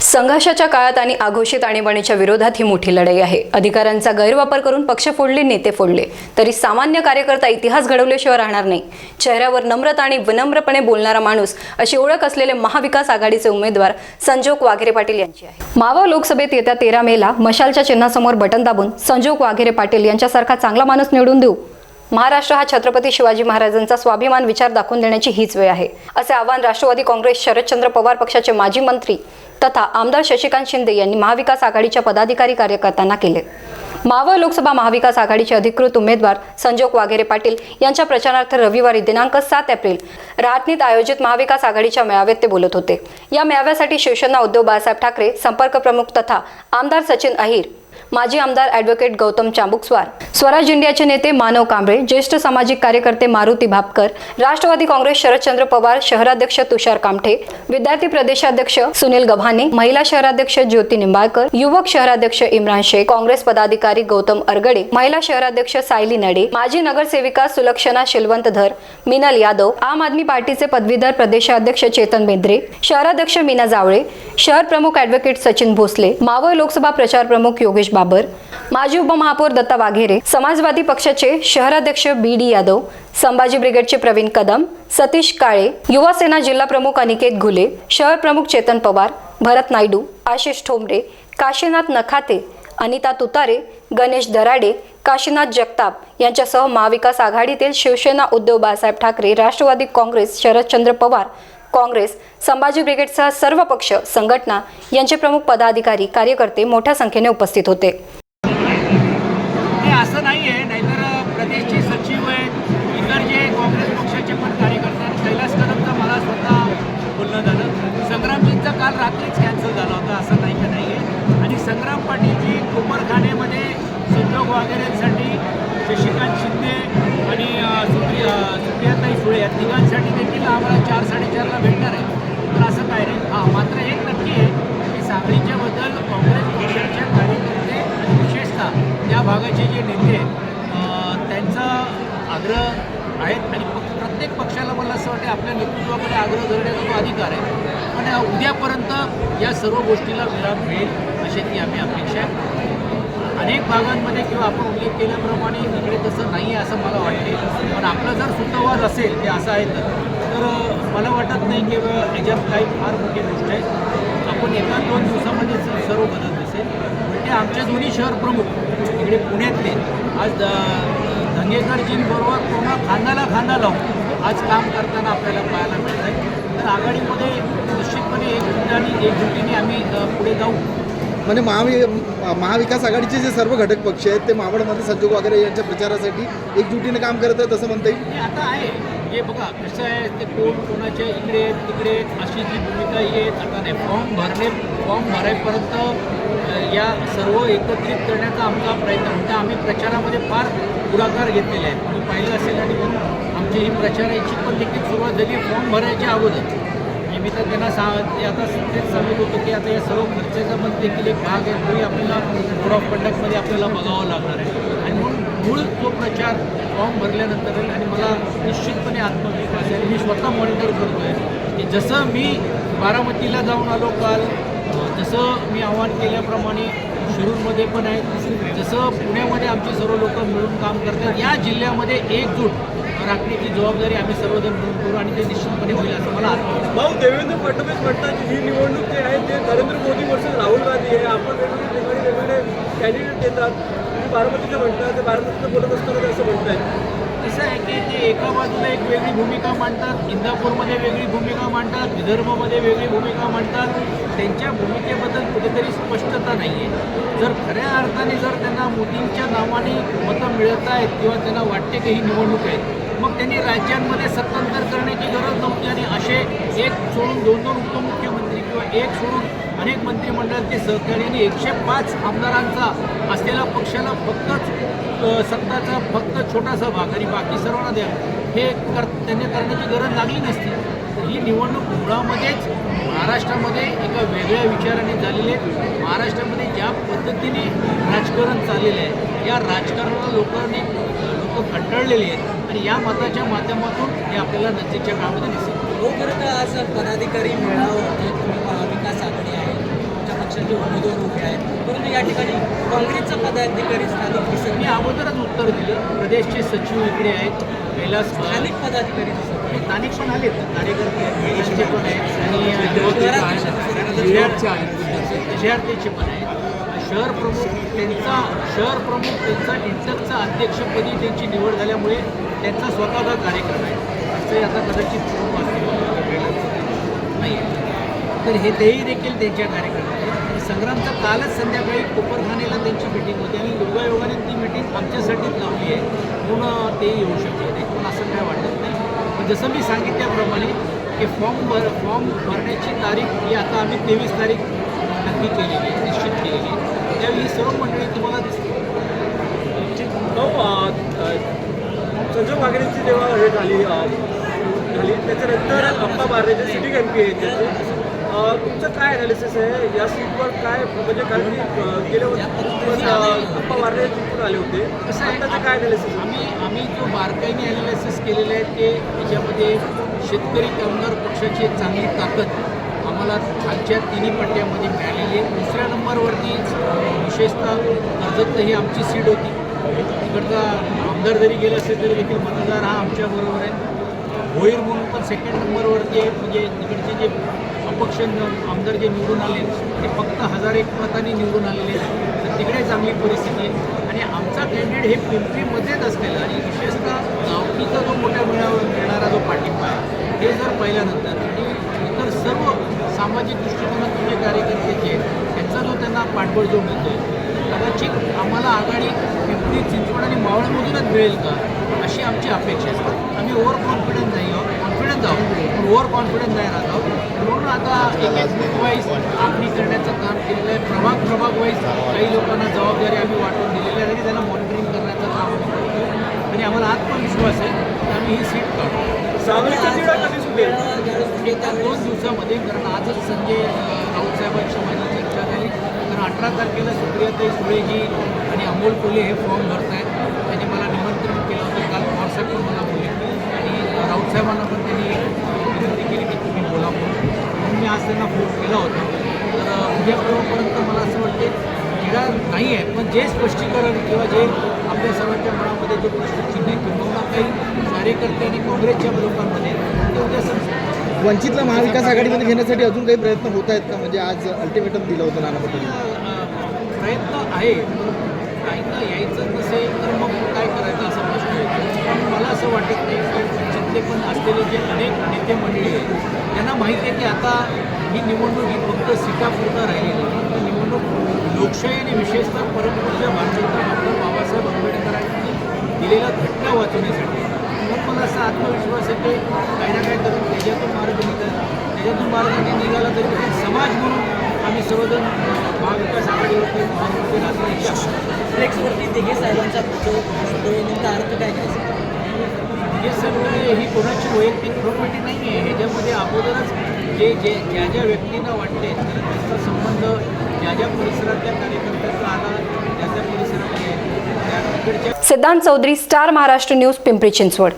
संघर्षाच्या काळात आणि आघोषित आणीबाणीच्या विरोधात ही मोठी लढाई आहे. अधिकाऱ्यांचा गैरवापर करून पक्ष फोडले नेते फोडले. तरी सामान्य कार्यकर्ता इतिहास घडवल्याशिवाय राहणार नाही. चेहऱ्यावर नम्रता आणि विनम्रपणे बोलणारा माणूस अशी ओळख असलेले महाविकास आघाडीचे उमेदवार संजोग वाघेरे पाटील यांची आहे. मावळ लोकसभेत येत्या तेरा मेला मशालच्या चिन्हासमोर बटन दाबून संजोग वाघेरे पाटील यांच्यासारखा चांगला माणूस निवडून देऊ. महाराष्ट्र हा छत्रपती शिवाजी महाराजांचा स्वाभिमान विचार दाखवून देण्याची हीच वेळ आहे. असे आवाहन राष्ट्रवादी काँग्रेस शरदचंद्र पवार पक्षाचे माजी मंत्री तथा आमदार शशिकांत शिंदे यांनी महाविकास आघाडीच्या पदाधिकारी कार्यकर्त्यांना केले. मावळ लोकसभा महाविकास आघाडीचे अधिकृत उमेदवार संजोग वाघेरे पाटील यांच्या प्रचारार्थ रविवारी दिनांक सात एप्रिल राजनीत आयोजित महाविकास आघाडीच्या मेळाव्यात ते बोलत होते. या मेळाव्यासाठी शिवसेना उद्धव बाळासाहेब ठाकरे संपर्क प्रमुख तथा आमदार सचिन अहिर माजी आमदार ॲडव्होकेट गौतम चांबुकस्वार. स्वराज इंडियाचे नेते मानव कांबळे ज्येष्ठ सामाजिक कार्यकर्ते मारुती भापकर राष्ट्रवादी काँग्रेस शरदचंद्र पवार शहराध्यक्ष तुषार कामठे विद्यार्थी प्रदेशाध्यक्ष सुनील गव्हाणे महिला शहराध्यक्ष ज्योती निंबाळकर युवक शहराध्यक्ष इम्रान शेख काँग्रेस पदाधिकारी गौतम अरगडे महिला शहराध्यक्ष सायली नडे माजी नगरसेविका सुलक्षणा शिलवंत धर मिनल यादव आम आदमी पार्टीचे पदवीधर प्रदेशाध्यक्ष चेतन बेंद्रे शहराध्यक्ष मीना जावळे शहर प्रमुख ॲडव्होकेट सचिन भोसले मावळ लोकसभा प्रचार प्रमुख योगेश बाबर माजी उपमहापौर दत्ता वाघेरे समाजवादी पक्षाचे शहराध्यक्ष बी डी यादव संभाजी ब्रिगेडचे प्रवीण कदम सतीश काळे युवा सेना जिल्हा प्रमुख अनिकेत घुले शहर प्रमुख चेतन पवार भरत नायडू आशिष ठोंबरे काशीनाथ नखाते अनिता तुतारे गणेश दराडे काशीनाथ जगताप यांच्यासह महाविकास आघाडीतील शिवसेना उद्धव बाळासाहेब ठाकरे राष्ट्रवादी काँग्रेस शरदचंद्र पवार काँग्रेस संभाजी ब्रिगेडसह सर्व पक्ष संघटना यांचे प्रमुख पदाधिकारी कार्यकर्ते मोठ्या संख्येने उपस्थित होते. असं नाही आहे नाहीतर प्रदेशचे सचिव आहेत इतर जे काँग्रेस पक्षाचे पण कार्यकर्ते आहेत कैलास कदमचं मला स्वतः बोलणं झालं. संग्रामजींचा काल रात्रीच कॅन्सल झाला होता असं नाही का नाही आहे आणि संग्राम पाटीलजी कोपरखान्यामध्ये संजोग वगैरेंसाठी शशिकांत शिंदे आणि सुप्रिया सुप्रियाताई सुळे या तिघांसाठी आता आम्हाला चार साडेचारला भेटणार आहे. तर असं काय नाही. हां मात्र एक नक्की आहे की सांगलीच्या बद्दल काँग्रेस पक्षाच्या कार्यकर्ते विशेषतः त्या भागाचे जे नेते आहेत त्यांचा आग्रह आहेत आणि प्रत्येक पक्षाला मला असं वाटतं आपल्या नेतृत्वाकडे आग्रह धरण्याचा तो अधिकार आहे. पण उद्यापर्यंत या सर्व गोष्टीला विराम मिळेल अशी ती आम्ही अपेक्षा अनेक भागांमध्ये किंवा आपण उल्लेख केल्याप्रमाणे इकडे तसं नाही आहे असं मला वाटते. पण आपलं जर सुतवाद असेल ते असं आहे तर. तर मला वाटत नाही की याच्यात काही फार मोठी गोष्ट आहे. आपण एका दोन दिवसामध्ये सर्व बदल दिसेल म्हणजे आमचे दोन्ही शहर प्रमुख इकडे पुण्यातले आज धंगेकरजींबरोबर पूर्ण खांद्याला खांदा लावून आज काम करताना आपल्याला पाहायला मिळत आहे. तर आघाडीमध्ये निश्चितपणे एकजुटाने एकजुटीने आम्ही पुढे जाऊ. म्हणजे महावि महाविकास आघाडीचे जे सर्व घटक पक्ष आहेत ते मावळमध्ये संजोग वगैरे यांच्या प्रचारासाठी एकजुटीने काम करत आहेत असं म्हणता येईल? आता आहे. हे बघा कसं आहे ते कोण कोणाच्या इकडे तिकडे अशी जी भूमिका येत आता नाही फॉर्म भरणे फॉर्म भरायपर्यंत या सर्व एकत्रित करण्याचा आमचा प्रयत्न म्हणजे आम्ही प्रचारामध्ये फार पुढाकार घेतलेले आहेत तुम्ही पाहिलं असेल आणि म्हणून आमची ही प्रचाराची पण देखील सुरुवात झाली फॉर्म भरायच्या अगोदर. आणि मी तर त्यांना सा ते आता तेच सांगत होतो की आता या सर्व खर्चाचा पण देखील एक भाग आहे तोही आपल्याला कोड ऑफ कंडक्टमध्ये आपल्याला बघावं लागणार आहे. मूळ तो प्रचार फॉर्म भरल्यानंतर आणि मला निश्चितपणे आत्मविश्वास आहे. मी स्वतः मॉनिटर करतो आहे की जसं मी बारामतीला जाऊन आलो काल जसं मी आव्हान केल्याप्रमाणे शिरूरमध्ये पण आहे जसं पुण्यामध्ये आमचे सर्व लोक मिळून काम करतात या जिल्ह्यामध्ये एकजूट राखण्याची जबाबदारी आम्ही सर्वजण मिळून करू आणि ते निश्चितपणे होईल असं मला आत्मविश्वास भाऊ देवेंद्र फडणवीस म्हणतात की ही निवडणूक जी आहे ते नरेंद्र मोदी वर्सेस राहुल गांधी आहे. आपण वेगवेगळे ठिकाणी वेगवेगळे कॅन्डिडेट देतात. बारामतीचं म्हणतात ते बारामतीचं बोलत असताना ते असं म्हणताय कसं आहे की ते एका बाजूला एक वेगळी भूमिका मांडतात इंदापूरमध्ये वेगळी भूमिका मांडतात विदर्भमध्ये वेगळी भूमिका मांडतात. त्यांच्या भूमिकेबद्दल कुठेतरी स्पष्टता नाही आहे जर खऱ्या अर्थाने जर त्यांना मोदींच्या नावाने मतं मिळत आहेत किंवा त्यांना वाटते की ही निवडणूक आहे मग त्यांनी राज्यांमध्ये सत्तांतर करण्याची गरज नव्हती आणि असे एक सोडून दोन दोन उपमुख्यमंत्री एक सोडून अनेक मंत्रिमंडळाचे सहकार्याने एकशे पाच आमदारांचा असलेला पक्षाला फक्तच सत्ताचा फक्त छोटासा भाग आणि बाकी सर्वांना द्या हे कर त्यांनी करण्याची गरज लागली नसती. ही निवडणूक मुळामध्येच महाराष्ट्रामध्ये एका वेगळ्या विचाराने झालेली आहे. महाराष्ट्रामध्ये ज्या पद्धतीने राजकारण चाललेलं आहे या राजकारणाला लोकांनी लोक कंटाळलेली आहेत आणि या मताच्या माध्यमातून हे आपल्याला नजीकच्या काळामध्ये दिसेल. हो खरं तर आज पदाधिकारी मेळावा होते तुम्ही महाविकास आघाडी आहे पक्षाचे उमेदवार उभे आहेत. परंतु या ठिकाणी काँग्रेसचा पदाधिकारी स्थानिक दिसत मी अगोदरच उत्तर दिलं प्रदेशचे सचिव इकडे आहेत कैलास स्थानिक पदाधिकारी दिसत. स्थानिक पण आलेत कार्यकर्ते आहेत पण आहेत आणि विद्यार्थी विद्यार्थ्याचे पण आहेत. शहर प्रमुख त्यांचा शहर प्रमुख त्यांचा इंटरचा अध्यक्षपदी त्यांची निवड झाल्यामुळे त्यांचा स्वतःचा कार्यक्रम आहे. असं आता कदाचित सुरू असेल. नाही. तर हे तेही देखील त्यांच्या कार्यक्रमात आहेत. आणि संग्रामचा कालच संध्याकाळी कोपरखानेला त्यांची मिटिंग होती आणि योगायोगाने ती मिटिंग आमच्यासाठीच लावली आहे. म्हणून ते येऊ शकले नाही पण असं काय वाटत नाही. पण जसं मी सांगितल्याप्रमाणे की फॉर्म भर फॉर्म भरण्याची तारीख ही आता आम्ही तेवीस तारीख नक्की केलेली आहे. निश्चित केलेली आहे. त्यावेळी सर्व मंडळी तुम्हाला दिसतील. संजय वागडेंची जेव्हा हे झाली झाली त्याच्यानंतर अप्पा बारणे जे सिटिंग एम पी आहेत त्याचे अ, तुमचं काय अनालिसिस आहे? या सीटवर काय म्हणजे कारण की गेल्या वर्षी अप्पा बारणे जिंकून आले होते. आहे त्याचं काय अनालिसिस आम्ही आम्ही जो बारकाईने अनालिसिस केलेलं आहे ते त्याच्यामध्ये शेतकरी कामगार पक्षाची एक चांगली ताकद आम्हाला खालच्या तिन्ही पट्ट्यामध्ये मिळालेली आहे. दुसऱ्या नंबरवरती विशेषतः कर्जत ही आमची सीट होती. तिकडचा आमदार जरी गेला असेल तरी देखील मतदार हा आमच्याबरोबर आहे. भोईर म्हणून पण सेकंड नंबरवरती म्हणजे तिकडचे जे अपक्ष आमदार जे निवडून आले ते फक्त हजार एक मतांनी निवडून आलेले आहेत. तर तिकडे चांगली परिस्थिती आहे. आणि आमचा कॅन्डिडेट हे पिंपरीमध्येच असलेला आणि विशेषतः गावकीचा जो मोठ्या मिळावा मिळणारा जो पाठिंबा आहे ते जर पाहिल्यानंतर आणि इतर सर्व सामाजिक दृष्टिकोनातून जे कार्यकर्ते जे आहेत त्यांचा जो त्यांना पाठबळ जो मिळतो कदाचित आम्हाला आघाडी पिंपरी चिंचवड आणि मावळमधूनच मिळेल का? अशी आमची अपेक्षा आहे. आम्ही ओव्हर कॉन्फिडन्स नाही आहोत. कॉन्फिडन्स आहोत. पण ओव्हर कॉन्फिडन्स नाही राहत आहोत. म्हणून आता एक एक बूथ वाईज आखणी करण्याचं काम केलेलं आहे. प्रभाग प्रभाग वाईज काही लोकांना जबाबदारी आम्ही वाटून दिलेली आहे. आणि त्यांना मॉनिटरिंग करण्याचं काम आम्ही करतो आणि आम्हाला आत्मविश्वास आहे की आम्ही ही सीट काढू. दोन दिवसामध्ये कारण आजच संजय अं, राऊत साहेबांशी माझी चर्चा झाली कारण अठरा तारखेला सुप्रियाताई सुळेजी आणि अमोल कोले हे फॉर्म भरत आहेत त्यांनी मला निमंत्रण केलं होतं. काल पवारसाहेब पण मला बोलले. आणि राऊत साहेबांना पण त्यांनी विनंती केली की तुम्ही बोला म्हणून. मी आज त्यांना फोन केला होता. तर उद्या परवापर्यंत मला असं वाटते क्रीडा नाही आहे पण जे स्पष्टीकरण किंवा जे आपल्या सर्वांच्या मनामध्ये जे प्रश्नचिन्ह आहे किंवा काही कार्यकर्ते आणि काँग्रेसच्या लोकांमध्ये ते उद्या समजेल वंचितला महाविकास आघाडीमध्ये घेण्यासाठी अजून काही प्रयत्न होत आहेत का? म्हणजे आज अल्टिमेटम दिलं होतं नाना पटोले. प्रयत्न आहे काही ना यायचं नसेल तर मग काय करायचं असा प्रश्न येतो. पण मला असं वाटत नाही की वंचितले पण असलेले जे अनेक नेते मंडळी आहेत त्यांना माहिती आहे की आता ही निवडणूक ही फक्त सीटापुरता राहिलेली फक्त निवडणूक लोकशाही आणि विशेषतः परमपूज्य भारतरत्न डॉक्टर बाबासाहेब आंबेडकरांनी दिलेला घटना वाचवण्यासाठी असा आत्मविश्वास आहे की काही ना काही करून त्याच्यातून मार्ग निघाला त्याच्यातून मार्ग नाही निघाला तरी समाज म्हणून आम्ही सर्वजण महाविकास आघाडीवरती करतो. फ्लेक्सवरती दिघे साहेबांचा फोटो दिसतोय नेमका अर्थ काय काय हे सगळं ही कोणाची वैयक्तिक प्रॉपर्टी नाही आहे ह्याच्यामध्ये अगोदरच जे जे ज्या ज्या व्यक्तींना वाटते तर त्याचा संबंध ज्या ज्या परिसरातल्या कार्यकर्त्याचा आला ज्या त्या परिसरातले आहेत त्या तिकडच्या सिद्धांत चौधरी स्टार महाराष्ट्र न्यूज पिंपरी चिंचवड.